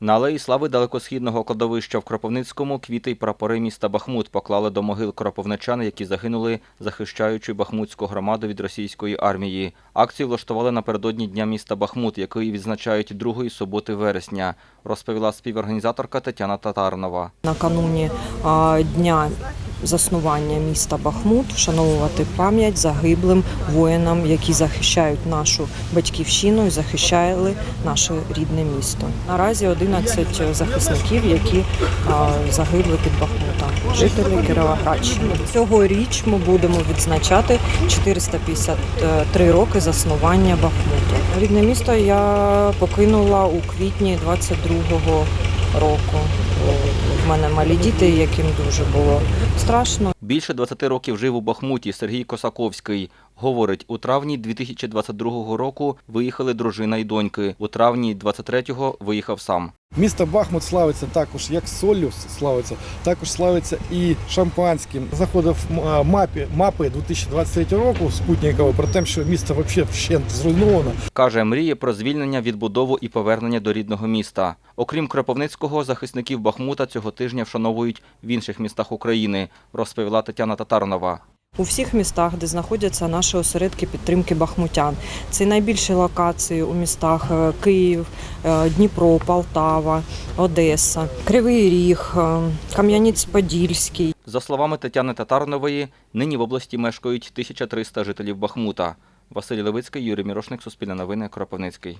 На алеї слави далекосхідного кладовища в Кропивницькому квіти й прапори міста Бахмут поклали до могил кропивничан, які загинули, захищаючи бахмутську громаду від російської армії. Акцію влаштували напередодні дня міста Бахмут, який відзначають другої суботи вересня, розповіла співорганізаторка Тетяна Татарнова. накануні дня заснування міста Бахмут вшановувати пам'ять загиблим воїнам, які захищають нашу батьківщину і захищали наше рідне місто. Наразі 11 захисників, які загибли під Бахмутом, жителі Кіровоградщини. Цьогоріч ми будемо відзначати 453 роки заснування Бахмуту. Рідне місто я покинула у квітні 22-го року. В мене малі діти, яким дуже було страшно. Більше 20 років жив у Бахмуті Сергій Косаковський. Говорить, у травні 2022 року виїхали дружина і доньки. У травні 23-го виїхав сам. Місто Бахмут славиться також як солью славиться, також славиться і шампанським. Заходив мапі мапи 2023 року спутникової про те, що місто взагалі вщент зруйновано. Каже, мріє про звільнення, відбудову і повернення до рідного міста. Окрім Кропивницького, захисників Бахмута цього тижня вшановують в інших містах України, розповіла Тетяна Татарнова. У всіх містах, де знаходяться наші осередки підтримки бахмутян. Це найбільші локації у містах е, Київ, е, Дніпро, Полтава, Одеса, Кривий Ріг, е, Кам'янець-Подільський. За словами Тетяни Татарнової, нині в області мешкають 1300 жителів Бахмута. Василь Левицький, Юрій Мірошник, Суспільне новини, Кропивницький.